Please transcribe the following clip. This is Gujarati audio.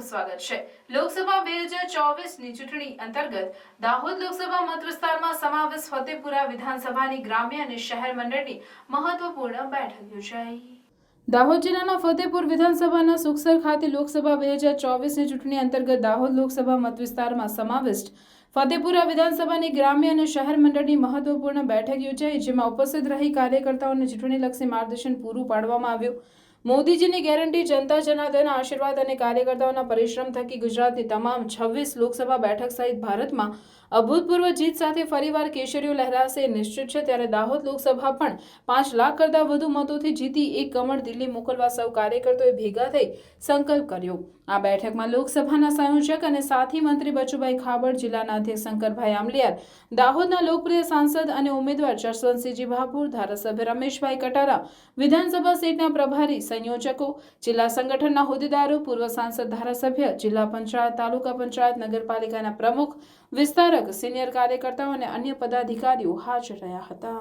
આપનું સ્વાગત છે. લોકસભા બે હજાર ચોવીસની ચૂંટણી અંતર્ગત દાહોદ લોકસભા મતવિસ્તારમાં સમાવેશ ફતેપુરા વિધાનસભાની ગ્રામ્ય અને શહેર મંડળની મહત્વપૂર્ણ બેઠક યોજાઈ. દાહોદ જિલ્લાના ફતેપુર વિધાનસભાના સુખસર ખાતે લોકસભા બે હજાર ચોવીસની ચૂંટણી અંતર્ગત દાહોદ લોકસભા મતવિસ્તારમાં સમાવિષ્ટ ફતેપુરા વિધાનસભાની ગ્રામ્ય અને શહેર મંડળની મહત્વપૂર્ણ બેઠક યોજાઈ, જેમાં ઉપસ્થિત રહી કાર્યકર્તાઓને ચૂંટણીલક્ષી માર્ગદર્શન પૂરું પાડવામાં આવ્યું. મોદીજીની ગેરંટી જનતા જનાર્દન આશીર્વાદ અને કાર્યકર્તાઓના પરિશ્રમ થકી ગુજરાતની તમામ છવ્વીસ લોકસભા બેઠક સહિત ભારતમાં અભૂતપૂર્વ જીત સાથે ફરીવાર કેસરીઓ લહેરાશે નિશ્ચિત છે. ત્યારે દાહોદ લોકસભા પણ પાંચ લાખ કરતાં વધુ મતોથી જીતી એક કમળ દિલ્હી મોકલવા સૌ કાર્યકર્તાઓએ ભેગા થઈ સંકલ્પ કર્યો. આ બેઠકમાં લોકસભાના સંયોજક અને સાથી મંત્રી બચુભાઈ ખાબડ, જિલ્લાના અધ્યક્ષ શંકરભાઈ આમલિયાર દાહોદના લોકપ્રિય સાંસદ અને ઉમેદવાર જસવંતસિંહજી ભાભોર ધારાસભ્ય રમેશભાઈ કટારા, વિધાનસભા સીટના પ્રભારી સંયોજકો, જિલ્લા સંગઠનના હોદ્દેદારો, પૂર્વ સાંસદ ધારાસભ્ય, જિલ્લા પંચાયત, તાલુકા પંચાયત, નગરપાલિકાના પ્રમુખ, વિસ્તારક, સિનિયર કાર્યકર્તાઓ અને અન્ય પદાધિકારીઓ હાજર રહ્યા હતા.